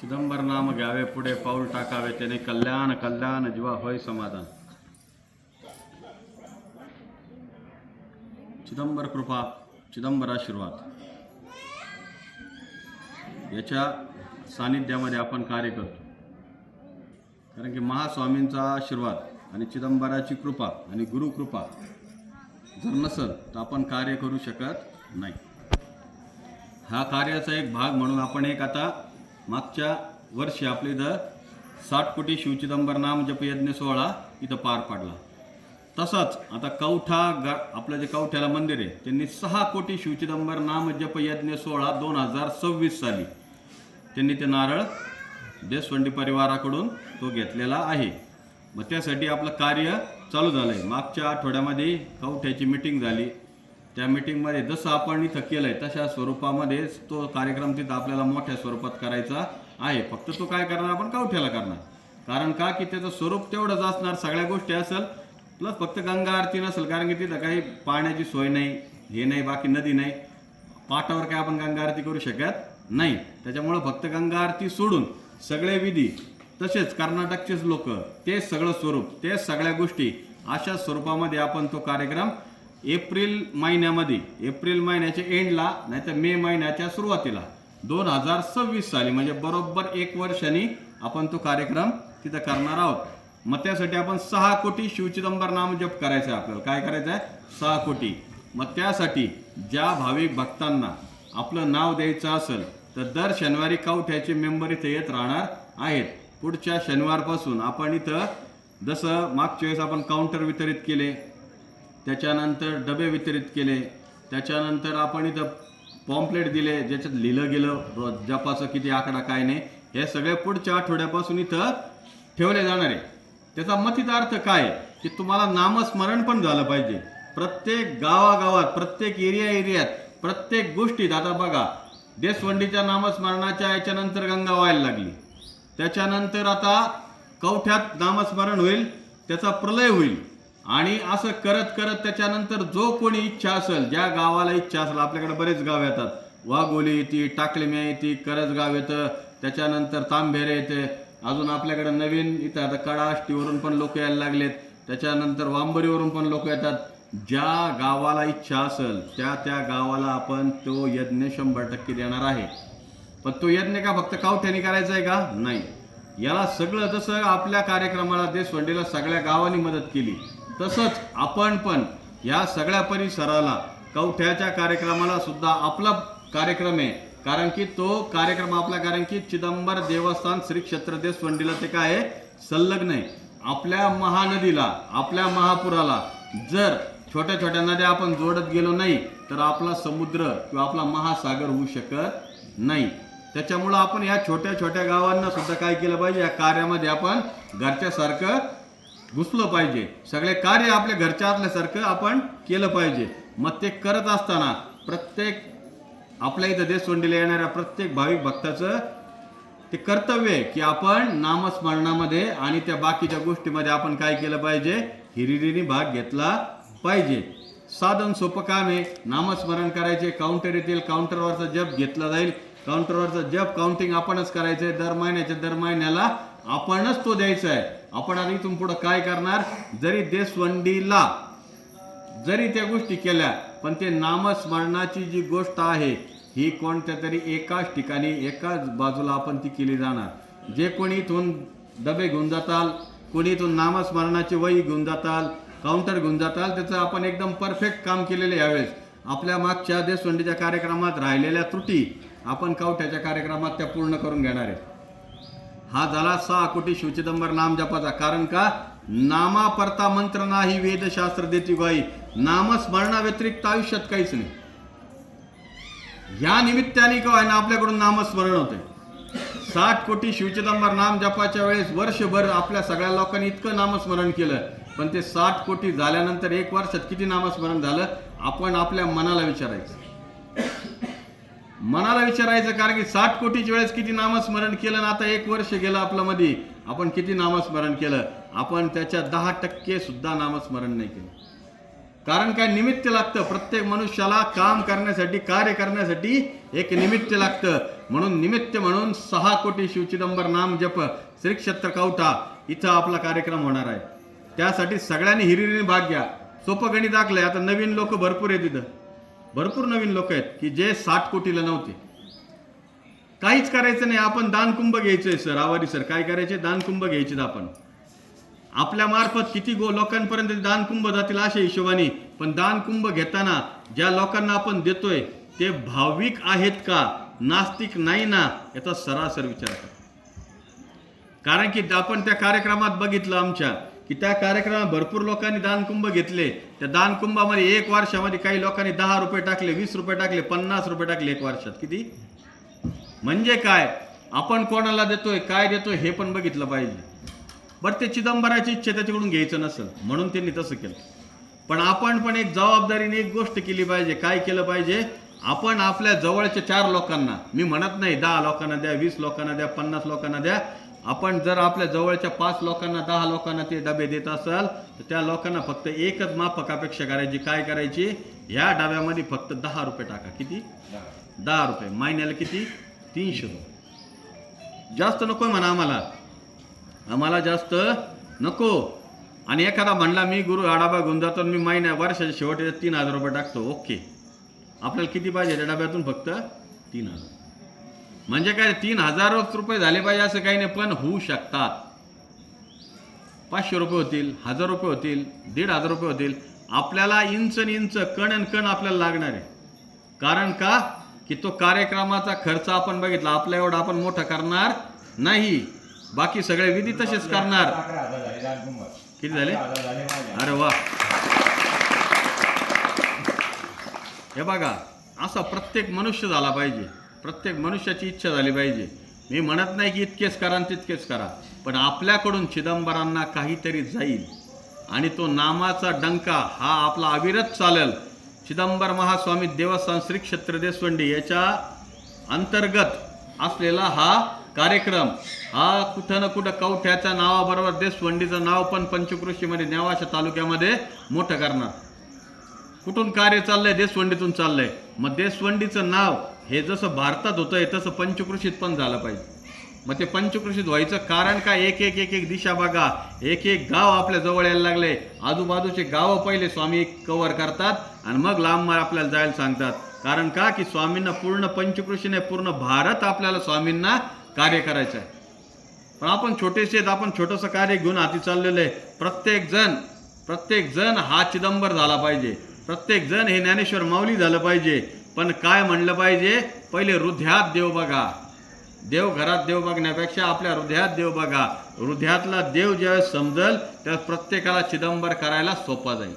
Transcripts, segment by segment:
चिदंबर नाम घ्यावे पुढे पाऊल टाकावे त्याने. कल्याण कल्याण जीवा होय समाधान. चिदंबर कृपा चिदंबर आशीर्वाद. याच्या सानिध्यामध्ये आपण कार्य करतो. कारण की महास्वामींचा आशीर्वाद आणि चिदंबराची कृपा आणि गुरुकृपा जर नसल तर आपण कार्य करू शकत नाही. हा कार्याचा एक भाग म्हणून आपण एक आता मागच्या वर्षी आपली इथं साठ कोटी शिवचिदंबर नाम जपयज्ञ सोहळा इथं पार पाडला. तसंच आता कवठा गा आपलं जे कवठ्याला मंदिर आहे त्यांनी सहा कोटी शिवचिदंबर नाम जपयज्ञ सोहळा दोन हजार सव्वीस साली त्यांनी ते नारळ देशवंडी परिवाराकडून तो घेतलेला आहे. मग त्यासाठी आपलं कार्य चालू झालं आहे मागच्या आठवड्यामध्ये कवठ्याची मिटिंग झाली. त्या मिटिंगमध्ये जसं आपण इथं केलं आहे तशा स्वरूपामध्येच तो कार्यक्रम तिथं आपल्याला मोठ्या स्वरूपात करायचा आहे. फक्त तो काय करणार? आपण कवठ्याला करणार. कारण का? की त्याचं स्वरूप तेवढंच असणार सगळ्या गोष्टी असेल प्लस फक्त गंगा आरती नसेल कारण की तिथं काही पाण्याची सोय नाही हे नाही बाकी नदी नाही. पाटावर काय आपण गंगा आरती करू शकत नाही. त्याच्यामुळं फक्त गंगा आरती सोडून सगळे विधी तसेच कर्नाटकचेच लोक ते सगळं स्वरूप ते सगळ्या गोष्टी अशा स्वरूपामध्ये आपण तो कार्यक्रम एप्रिल महिन्यामध्ये एप्रिल महिन्याच्या एंडला नाहीतर मे महिन्याच्या सुरुवातीला दोन हजार सव्वीस साली म्हणजे बरोबर एक वर्षांनी आपण तो कार्यक्रम तिथं करणार आहोत. मग त्यासाठी आपण सहा कोटी शिवचिदंबर नाम जप करायचं आहे आपल्याला. काय करायचं आहे? सहा कोटी. मग त्यासाठी ज्या भाविक भक्तांना आपलं नाव द्यायचं असेल तर दर शनिवारी कावठ्याचे मेंबर इथे येत राहणार आहेत. पुढच्या शनिवारपासून आपण इथं जसं मागच्या वेळेस आपण काउंटर वितरित केले त्याच्यानंतर डबे वितरित केले. त्याच्यानंतर आपण इथं पॉम्पलेट दिले ज्याच्यात लिहिलं गेलं रोज जपाचं किती आकडा काय नाही हे सगळे पुढच्या आठवड्यापासून इथं ठेवले जाणार आहे. त्याचा मथित अर्थ काय? आहे? की तुम्हाला नामस्मरण पण झालं पाहिजे. प्रत्येक गावागावात प्रत्येक एरिया एरियात प्रत्येक गोष्टीत आता बघा देशवंडीच्या नामस्मरणाच्या याच्यानंतर गंगा व्हायला लागली. त्याच्यानंतर आता कवठ्यात नामस्मरण होईल त्याचा प्रलय होईल. आणि असं करत करत त्याच्यानंतर जो कोणी इच्छा असेल ज्या गावाला इच्छा असेल आपल्याकडे बरेच गाव येतात. वाघोली येते टाकलेम्या येते करजगाव येतं. त्याच्यानंतर तांबेरे येते. अजून आपल्याकडे नवीन इथं आता कडाष्टीवरून पण लोक यायला लागलेत. त्याच्यानंतर वांबरीवरून पण लोक येतात. ज्या गावाला इच्छा असेल त्या त्या गावाला आपण तो यज्ञ शंभर टक्के देणार आहे. पण तो यज्ञ का फक्त कावठ्याने करायचा आहे का? नाही. याला सगळं जसं आपल्या कार्यक्रमाला देशवंडीला सगळ्या गावांनी मदत केली तसंच आपण पण या सगळ्या परिसराला कवठ्याच्या कार्यक्रमाला सुद्धा आपला कार्यक्रम आहे. कारण की तो कार्यक्रम आपला कारण की चिदंबर देवस्थान श्री क्षेत्रदेव देशवंडीला ते काय संलग्न आहे. आपल्या महानदीला आपल्या महापुराला जर छोट्या छोट्या नद्या आपण जोडत गेलो नाही तर आपला समुद्र किंवा आपला महासागर होऊ शकत नाही. त्याच्यामुळं आपण या छोट्या छोट्या गावांना सुद्धा काय केलं पाहिजे? या कार्यामध्ये आपण घरच्यासारखं घुसलं पाहिजे. सगळे कार्य आपल्या घरच्या असल्यासारखं आपण केलं पाहिजे. मग ते करत असताना प्रत्येक आपल्या इथं देशवंडीला येणाऱ्या प्रत्येक भाविक भक्ताचं ते कर्तव्य आहे की आपण नामस्मरणामध्ये आणि त्या बाकीच्या गोष्टीमध्ये आपण काय केलं पाहिजे? हिरिरीने भाग घेतला पाहिजे. साधन सोपं काम आहे. नामस्मरण करायचे काउंटर येतील काउंटरवरचा जप घेतला जाईल. काउंटरवरचा जप काउंटिंग आपणच करायचं आहे दर महिन्याच्या दर महिन्याला आपणच तो द्यायचा आहे. आपण आणि इथून पुढं काय करणार? जरी देशवंडीला जरी त्या गोष्टी केल्या पण ते नामस्मरणाची जी गोष्ट आहे ही कोणत्या तरी एकाच ठिकाणी एकाच बाजूला आपण ती केली जाणार. जे कोणी इथून डबे घेऊन जाताल कोणी इथून नामस्मरणाची वही घेऊन जाताल काउंटर घेऊन जाताल त्याचं आपण एकदम परफेक्ट काम केलेलं यावेळेस. आपल्या मागच्या देशवंडीच्या कार्यक्रमात राहिलेल्या त्रुटी आपण कावठ्याच्या कार्यक्रमात त्या पूर्ण करून घेणार आहे. हा झाला सहा कोटी शिवचिदंबर नाम जपाचा. कारण का? नामा परता मंत्र नाही वेदशास्त्र देती ग्वाही नामस्मरणाव्यतिरिक्त आयुष्यात काहीच नाही. या निमित्ताने का ना आपल्याकडून नामस्मरण होते साठ कोटी शिवचिदंबर नाम जपाच्या वेळेस वर्षभर आपल्या सगळ्या लोकांनी इतकं नामस्मरण केलं. पण ते साठ कोटी झाल्यानंतर एक वर्षात किती नामस्मरण झालं? आपण आपल्या मनाला विचारायचं. मनाला विचारायचं कारण की साठ कोटीच्या वेळेस किती नामस्मरण केलं ना आता एक वर्ष गेलं आपल्यामध्ये. मध्ये आपण किती नामस्मरण केलं? आपण त्याच्या दहा टक्के सुद्धा नामस्मरण नाही केलं. कारण काय? निमित्त लागतं. प्रत्येक मनुष्याला काम करण्यासाठी कार्य करण्यासाठी एक निमित्त लागतं. म्हणून निमित्त म्हणून सहा कोटी शिवचिदंबर नाम जप श्री क्षेत्र कावठा इथं आपला कार्यक्रम होणार आहे. त्यासाठी सगळ्यांनी हिरिरीने भाग घ्या. सोपं गणित दाखलंय आता नवीन लोक भरपूर आहेत तिथं भरपूर नवीन लोक आहेत की जे साठ कोटीला नव्हते. काहीच करायचं नाही. आपण दानकुंभ घ्यायचंय सर. आवारी सर. काय करायचे दानकुंभ घ्यायचे आपण. आपल्या मार्फत किती गो लोकांपर्यंत दानकुंभ जातील अशा हिशोबाने. पण दानकुंभ घेताना ज्या लोकांना आपण देतोय ते भाविक आहेत का? नास्तिक नाही ना? याचा सरासर विचार करा. कारण की आपण त्या कार्यक्रमात बघितलं आमच्या. की त्या कार्यक्रमात भरपूर लोकांनी दानकुंभ घेतले. त्या दानकुंभामध्ये एक वर्षामध्ये काही लोकांनी दहा रुपये टाकले वीस रुपये टाकले पन्नास रुपये टाकले एक वर्षात. किती? म्हणजे काय? आपण कोणाला देतोय काय देतोय हे पण बघितलं पाहिजे. बरं ते चिदंबराची इच्छा त्याच्याकडून घ्यायचं नसेल. म्हणून त्यांनी तसं केलं. पण आपण पण एक जबाबदारीने एक गोष्ट केली पाहिजे. काय केलं पाहिजे? आपण आपल्या जवळच्या चार लोकांना मी म्हणत नाही दहा लोकांना द्या वीस लोकांना द्या पन्नास लोकांना द्या आपण जर आपल्या जवळच्या पाच लोकांना दहा लोकांना ते डबे देत असाल तर त्या लोकांना फक्त एकच माफक अपेक्षा करायची. काय करायची? ह्या डब्यामध्ये फक्त दहा रुपये टाका. किती? दहा रुपये. महिन्याला किती? तीनशे रुपये. जास्त नको म्हणा आम्हाला. आम्हाला जास्त नको. आणि एखादा म्हणला मी गुरु आडाबा घेऊन जातो आणि मी महिन्या वर्षाच्या शेवटी तीन हजार रुपये टाकतो. ओके. आपल्याला किती पाहिजे त्या डब्यातून? फक्त तीन हजार. म्हणजे काय तीन हजार रुपये झाले पाहिजे असं काही नाही पण होऊ शकतात. पाचशे रुपये होतील हजार रुपये होतील दीड हजार रुपये होतील. आपल्याला इंच न इंच कण आणि कण आपल्याला लागणार आहे. कारण का? की तो कार्यक्रमाचा खर्च आपण बघितला आपल्या एवढा आपण मोठा करणार नाही. बाकी सगळे विधी तसेच करणार. किती झाले? अरे वा. हे बघा असा प्रत्येक मनुष्य झाला पाहिजे. प्रत्येक मनुष्याची इच्छा झाली पाहिजे. मी म्हणत नाही की इतकेच करा आणि तितकेच करा. पण आपल्याकडून चिदंबरांना काहीतरी जाईल. आणि तो नामाचा डंका हा आपला अविरत चालेल. चिदंबर महास्वामी देवस्थान श्री क्षेत्र देशवंडी याच्या अंतर्गत असलेला हा कार्यक्रम. हा कुठं ना कुठं कवठ्याच्या नावाबरोबर देशवंडीचं नाव पण पंचकृषीमध्ये नेवाशा तालुक्यामध्ये मोठं करणार. कुठून कार्य चाललंय? देशवंडीतून चाललंय. मग देशवंडीचं नाव हे जसं भारतात होतं आहे तसं पंचकृषीत पण झालं पाहिजे. मग ते पंचकृषीत व्हायचं कारण काय एक एक एक एक दिशा बघा. एक एक गाव आपल्या जवळ यायला लागले. आजूबाजूचे गावं पहिले स्वामी कव्हर करतात आणि मग लांब आपल्याला जायला सांगतात. कारण का? की स्वामींना पूर्ण पंचकृषीने पूर्ण भारत आपल्याला स्वामींना कार्य करायचं आहे. पण आपण छोटेसे आपण छोटंसं कार्य घेऊन हाती चाललेलं आहे. प्रत्येक जण प्रत्येक जण हा चिदंबर झाला पाहिजे. प्रत्येक जण हे ज्ञानेश्वर माऊली झालं पाहिजे. पण काय म्हणलं पाहिजे? पहिले हृदयात देव बघा. देव घरात देव बघण्यापेक्षा आपल्या हृदयात देव बघा. हृदयातला देव ज्यावेळेस समजल त्या प्रत्येकाला चिदंबर करायला सोपा जाईल.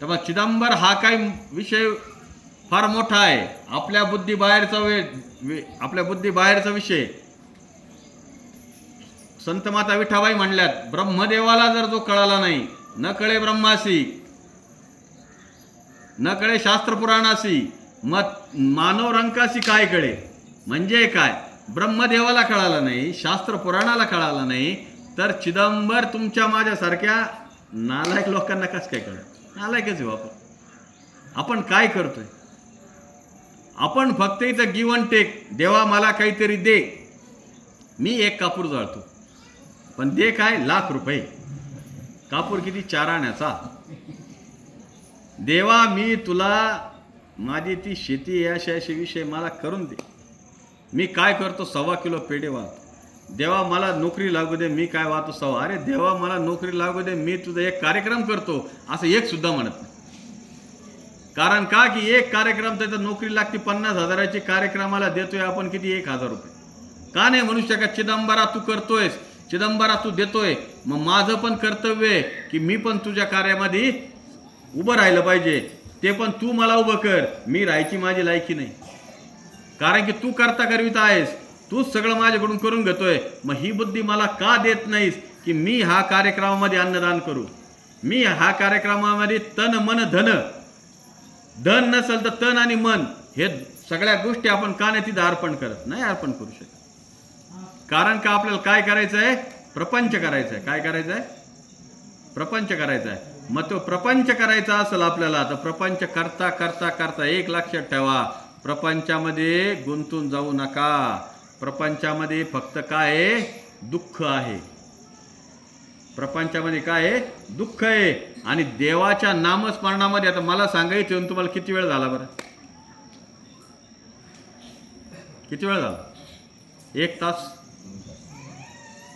तेव्हा चिदंबर हा काही विषय फार मोठा आहे. आपल्या बुद्धी बाहेरचा वे- आपल्या बुद्धी बाहेरचा विषय. संत माता विठाबाई म्हणल्यात ब्रह्मदेवाला जर जो कळाला नाही न कळे ब्रह्मासी न कळे शास्त्रपुराणाशी मत मग मानव रंकाशी काय कळे म्हणजे काय? ब्रह्मदेवाला कळालं नाही शास्त्र पुराणाला कळालं नाही तर चिदंबर तुमच्या माझ्यासारख्या नालायक लोकांना कसं काय कळत नालायकच आहे आपण आपण काय करतोय? आपण फक्त इथं गिवन टेक देवा मला काहीतरी दे. मी एक कापूर जाळतो. पण दे काय? लाख रुपये. कापूर किती? चार आण्याचा. देवा मी तुला माझी ती शेती आहे अशा अशा विषय मला करून दे. मी काय करतो सव्वा किलो पेढे वाहतो. देवा मला नोकरी लागू दे मी काय वाहतो सव्वा. अरे देवा मला नोकरी लागू दे मी तुझा एक कार्यक्रम करतो असं एक सुद्धा म्हणत नाही. कारण का? की एक कार्यक्रम त्याचा नोकरी लागते पन्नास हजाराची कार्यक्रमाला देतोय आपण किती? एक हजार रुपये. का नाही म्हणू शकत चिदंबरा तू करतोयस. चिदंबरा तू देतोय. मग माझं पण कर्तव्य आहे की मी पण तुझ्या कार्यामध्ये उभं राहिलं पाहिजे. ते पण तू मला उभं कर. मी राहायची माझी लायकी नाही. कारण की तू करता करवित आहेस. तूच सगळं माझ्याकडून करून घेतोय. मग ही बुद्धी मला का देत नाहीस की मी हा कार्यक्रमामध्ये अन्नदान करू? मी हा कार्यक्रमामध्ये तन मन धन. धन नसेल तर तन आणि मन हे सगळ्या गोष्टी आपण का नाही तिथं अर्पण करत नाही अर्पण करू शकत. कारण का आपल्याला काय करायचं आहे प्रपंच करायचं आहे काय करायचं आहे प्रपंच करायचा आहे मग तो प्रपंच करायचा असेल आपल्याला तर प्रपंच करता करता करता एक लक्षात ठेवा. प्रपंचामध्ये गुंतून जाऊ नका. प्रपंचामध्ये फक्त काय आहे? दुःख आहे. प्रपंचामध्ये काय आहे? दुःख आहे. आणि देवाच्या नामस्मरणामध्ये आता मला सांगायचं येऊन तुम्हाला किती वेळ झाला बरं? किती वेळ झाला? एक तास?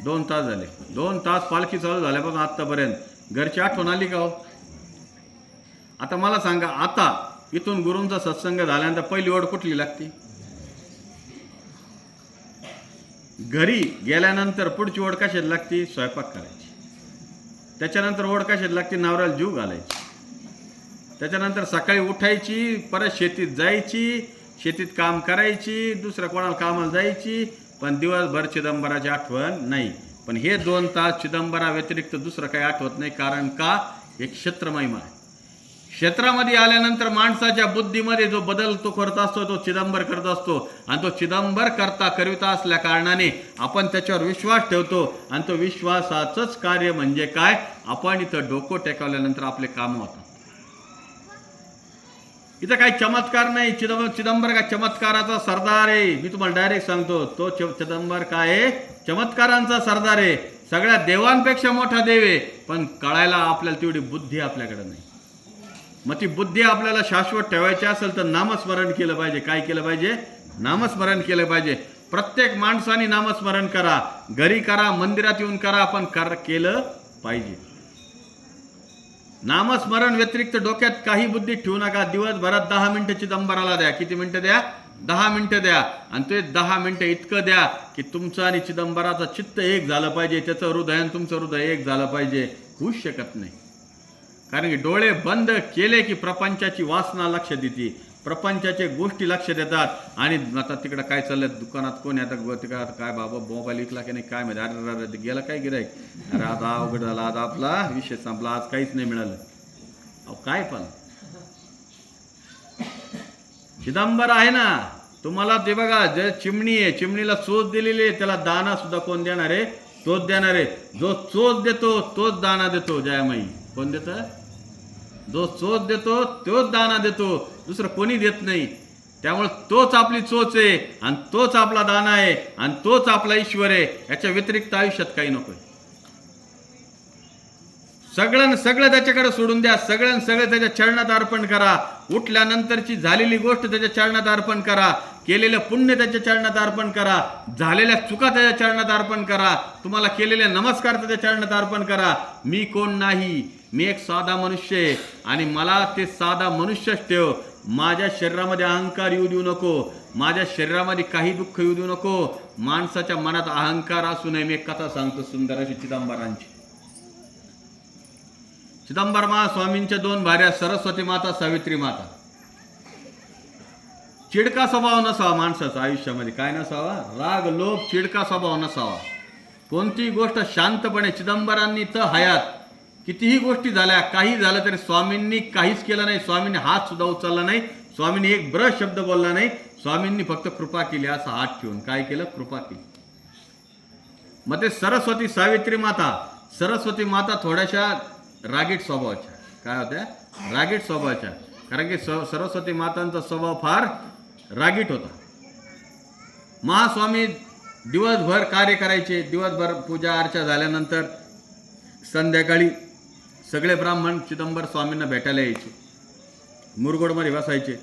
दोन तास झाले. दोन तास पालखी चालू झाल्यापासून आत्तापर्यंत. घरची आठवण आली का हो? आता मला सांगा आता इथून गुरूंचा सत्संग झाल्यानंतर पहिली ओढ कुठली लागते? घरी गेल्यानंतर पुढची ओढ कशात लागते? स्वयंपाक करायची. त्याच्यानंतर ओढ कशात लागते? नवऱ्याला जीव घालायची. त्याच्यानंतर सकाळी उठायची परत शेतीत जायची शेतीत काम करायची दुसऱ्या कोणाला कामाला जायची पण दिवसभर चिदंबराची आठवण नाही. पण हे दोन तास चिदंबरा व्यतिरिक्त दुसरं काही आठवत नाही कारण का? एक क्षेत्र महिमा आहे. क्षेत्रामध्ये आल्यानंतर माणसाच्या बुद्धीमध्ये जो बदल तो करत असतो तो चिदंबर करत असतो. आणि तो चिदंबर करता करिता असल्या कारणाने आपण त्याच्यावर विश्वास ठेवतो. आणि तो विश्वासाचंच कार्य म्हणजे काय? आपण इथं डोकं टेकवल्यानंतर आपले कामं होतं इथं काही चमत्कार नाही. चिदंबर चिदंबर का चमत्काराचा सरदार आहे. मी तुम्हाला डायरेक्ट सांगतो तो च- चिदंबर काय आहे? चमत्कारांचा सरदार आहे. सगळ्या देवांपेक्षा मोठा देव आहे. पण कळायला आपल्याला तेवढी बुद्धी आपल्याकडे नाही. मग ती बुद्धी आपल्याला शाश्वत ठेवायची असेल तर नामस्मरण केलं पाहिजे. काय केलं पाहिजे? नामस्मरण केलं पाहिजे. प्रत्येक माणसाने नामस्मरण करा. घरी करा मंदिरात येऊन करा पण कर केलं पाहिजे. नामस्मरण व्यतिरिक्त डोक्यात काही बुद्धी ठेवू नका. दिवसभरात दहा मिनटं चिदंबराला द्या. किती मिनटं द्या? दहा मिनटं द्या. आणि ते दहा मिनटं इतकं द्या की तुमचं आणि चिदंबराचं चित्त एक झालं पाहिजे. त्याचं हृदय आणि तुमचं हृदय एक झालं पाहिजे. होऊच शकत नाही. कारण की डोळे बंद केले की प्रपंचाची वासना लक्ष देते. प्रपंचाचे गोष्टी लक्ष देतात. आणि आता तिकडं काय चाललंय? दुकानात कोण आहे? आता तिकडं काय बाबा मोबाईल विकला की नाही? काय माहिती? अरे अरे गेला काय गिरायक अरे आता अवघड झाला. आता आपला विषय संपला. आज काहीच नाही मिळालं. अहो काय पण. चिदंबर आहे ना? तुम्हाला ते बघा जे चिमणी आहे चिमणीला चोच दिलेली आहे त्याला दाना सुद्धा कोण देणार आहे? तोच देणार आहे. जो चोच देतो तोच दाना देतो जयामाई. कोण देतं? जो चोच देतो तोच दाना देतो. दुसरं कोणी देत नाही. त्यामुळे तोच आपली चोच आहे आणि तोच आपला दाना आहे आणि तोच आपला ईश्वर आहे. याच्या व्यतिरिक्त आयुष्यात काही नकोय सगळं सगळं त्याच्याकडे सोडून द्या. सगळं सगळं त्याच्या चरणात अर्पण करा. उठल्यानंतरची झालेली गोष्ट त्याच्या चरणात अर्पण करा. केलेलं पुण्य त्याच्या चरणात अर्पण करा. झालेल्या चुका त्याच्या चरणात अर्पण करा. तुम्हाला केलेले नमस्कार त्याच्या चरणात अर्पण करा. मी कोण नाही? मी एक साधा मनुष्य आहे आणि मला ते साधा मनुष्यच ठेव. माझ्या शरीरामध्ये अहंकार येऊ देऊ नको. माझ्या शरीरामध्ये काही दुःख येऊ देऊ नको. माणसाच्या मनात अहंकार असू नये. मी एक कथा सांगतो सुंदर अशी चिदंबरांची. चिदंबर महास्वामींच्या दोन भाऱ्या सरस्वती माता सावित्री माता. चिडका स्वभाव नसावा माणसाचा आयुष्यामध्ये. काय नसावा? राग लोभ चिडका स्वभाव नसावा. कोणतीही गोष्ट शांतपणे चिदंबरांनी तर हयात. कितीही गोष्टी झाल्या काही झालं तरी स्वामींनी काहीच केलं नाही स्वामींनी हात सुद्धा उचलला नाही स्वामींनी एक ब्र शब्द बोलला नाही स्वामींनी फक्त कृपा केली असा हात ठेवून. काय केलं? कृपा केली. मग ते सरस्वती सावित्री माता सरस्वती माता थोड्याशा रागीट स्वभावाच्या. काय होत्या? रागीट स्वभावाच्या. कारण की स सरस्वती मातांचा स्वभाव फार रागीट होता. महास्वामी दिवसभर कार्य करायचे दिवसभर पूजा अर्चा झाल्यानंतर संध्याकाळी सगळे ब्राह्मण चिदंबर स्वामींना भेटायला यायचे. मुरगोडमध्ये बसायचे.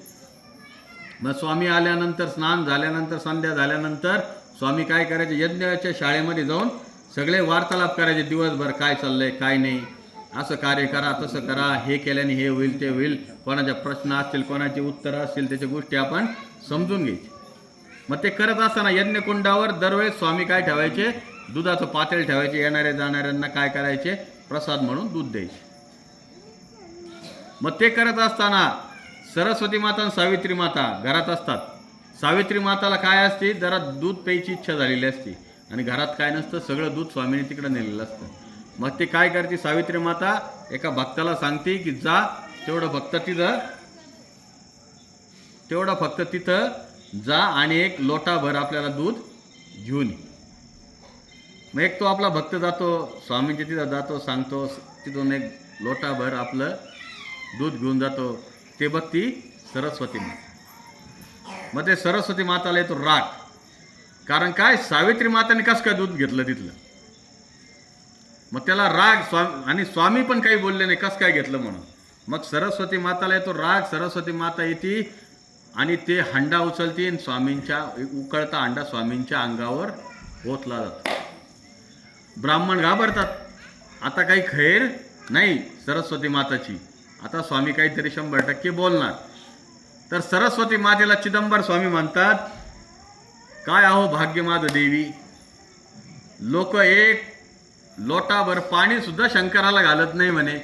मग स्वामी आल्यानंतर स्नान झाल्यानंतर संध्या झाल्यानंतर स्वामी काय करायचे? यज्ञाच्या शाळेमध्ये जाऊन सगळे वार्तालाप करायचे. दिवसभर काय चाललंय काय नाही. असं कार्य करा तसं करा. हे केल्याने हे होईल ते होईल. कोणाचे प्रश्न असतील कोणाची उत्तरं असतील त्याच्या गोष्टी आपण समजून घ्यायची. मग ते करत असताना यज्ञकुंडावर दरवेळेस स्वामी काय ठेवायचे? दुधाचं पातेल ठेवायचे. येणाऱ्या जाणाऱ्यांना काय करायचे? प्रसाद म्हणून दूध द्यायचे. मग ते करत असताना सरस्वती माता आणि सावित्री माता घरात असतात. सावित्री माताला काय असते? जरा दूध प्यायची इच्छा झालेली असते. आणि घरात काय नसतं सगळं दूध स्वामीने तिकडे नेलेलं असतं. मग ते काय करते? सावित्री माता एका भक्ताला सांगते की जा तेवढं भक्त तिथं तेवढं फक्त तिथं जा आणि एक लोटाभर आपल्याला दूध घेऊन ये. मग एक तो आपला भक्त जातो स्वामींच्या तिथं जातो सांगतो तिथून एक लोटाभर आपलं दूध घेऊन जातो. ते बघती सरस्वती माता. मग ते सरस्वती माताला येतो राग. कारण काय? सावित्री माताने कसं काय दूध घेतलं तिथलं? मग त्याला राग स्वामी आणि स्वामी पण काही बोलले नाही कसं काय घेतलं म्हणून? मग सरस्वती माताला येतो राग सरस्वती माता येते आणि ते हंडा उचलते आणि स्वामींच्या उकळता हंडा स्वामींच्या अंगावर ओतला जातो. ब्राह्मण घाबरतात. आता काही खैर नाही सरस्वती माताची. आता स्वामी काहीतरी शंभर टक्के बोलणार. तर सरस्वती मातेला चिदंबर स्वामी म्हणतात काय आहो भाग्य देवी? लोक एक लोटाभर पाणी सुद्धा शंकराला घालत नाही म्हणे.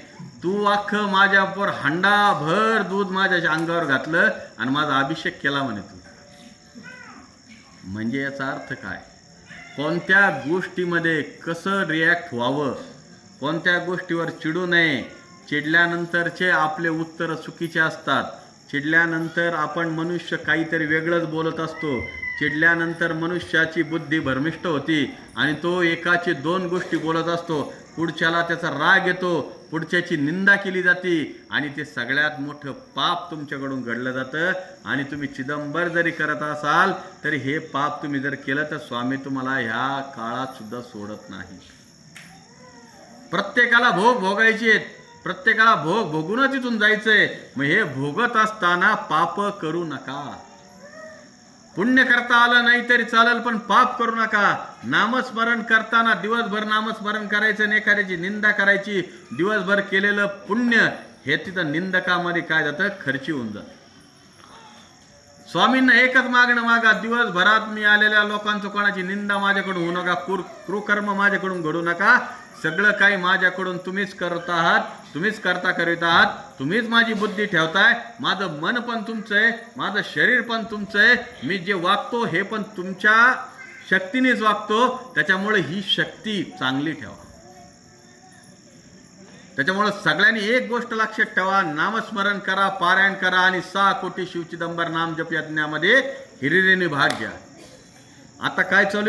तू अख्खं माझ्यावर हंडाभर दूध माझ्या अंगावर घातलं आणि माझा अभिषेक केला म्हणे तू. म्हणजे याचा अर्थ काय? कोणत्या गोष्टीमध्ये कसं रिॲक्ट व्हावं? कोणत्या गोष्टीवर चिडू नये? चिडल्यानंतरचे आपले उत्तर चुकीचे असतात. चिडल्यानंतर आपण मनुष्य काहीतरी वेगळंच बोलत असतो. चिडल्यानंतर मनुष्याची बुद्धी भरमिष्ट होती आणि तो एकाची दोन गोष्टी बोलत असतो. पुढच्याला त्याचा राग येतो. पुढच्याची निंदा केली जाते आणि ते सगळ्यात मोठं पाप तुमच्याकडून घडलं जातं. आणि तुम्ही चिदंबर जरी करत असाल तरी हे पाप तुम्ही जर केलं तर स्वामी तुम्हाला ह्या काळात सुद्धा सोडत नाही. प्रत्येकाला भोग भोगायचे आहेत. प्रत्येकाला भोग भोगूनच इथून जायचंय. मग हे भोगत असताना पाप करू नका. पुण्य करता आलं नाही तरी चालेल पण पाप करू नका. नामस्मरण करताना दिवसभर नामस्मरण करायचं आणि एखाद्याची निंदा करायची दिवसभर केलेलं पुण्य हे तिथं निंदकामध्ये काय जातं? खर्ची होऊन जातं. स्वामींना एकच मागणं मागा दिवसभरात मी आलेल्या लोकांचं कोणाची निंदा माझ्याकडून होऊ नका कुर कृकर्म माझ्याकडून घडू नका. सगळं काही माझ्याकडून तुम्हीच करत आहात तुम्हीच करता करीत आहात तुम्हीच माझी बुद्धी ठेवताय माझं मन पण तुमचं आहे माझं शरीर पण तुमचं आहे मी जे वागतो हे पण तुमच्या शक्तीनेच वागतो त्याच्यामुळे ही शक्ती चांगली ठेवा. त्याच्यामुळे सगळ्यांनी एक गोष्ट लक्षात ठेवा नामस्मरण करा पारायण करा आणि सहा कोटी शिवचिदंबर नाम जप यज्ञामध्ये हिरिरीने भाग घ्या. आता काय चालू आहे?